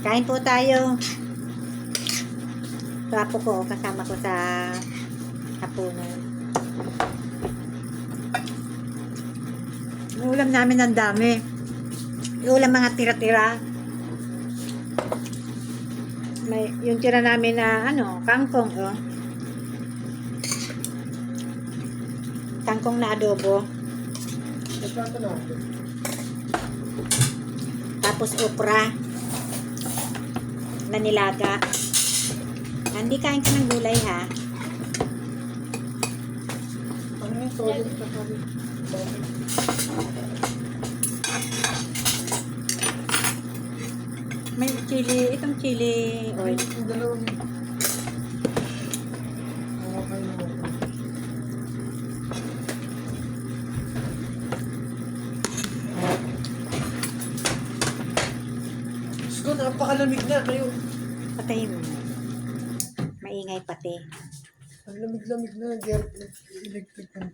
Kain po tayo. Trapo ko, kasama ko sa hapunan. Yung ulam namin ang dami. Yung ulam mga tira-tira. May, yung tira namin na, ano, kangkong, oh. Kangkong na adobo. Nagkaka natin. Tapos okra. Na nilaga. Hindi kain ka ng gulay ha. Ano yung sa? Bakit? May chili, itong chili oil. dalawang... ko, napakalamig na kayo. Patayin mo. Maingay pati. Ang lamig-lamig na. Ger- electric fan.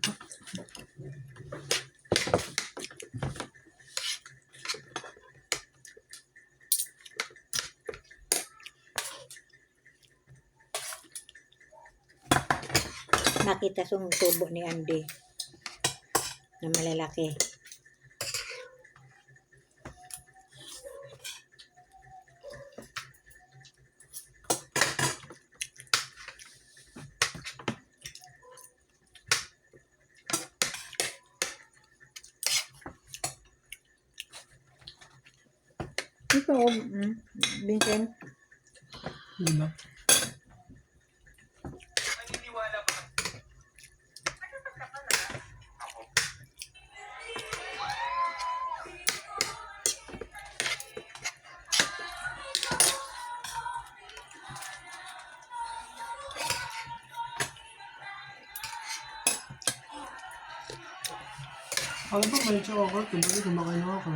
Nakita sa tubo ni Andy. Na malalaki. Ito, mm, Vincent. Yun ba? Alam ba, may chocolate. Kumbaga, kumakain ako.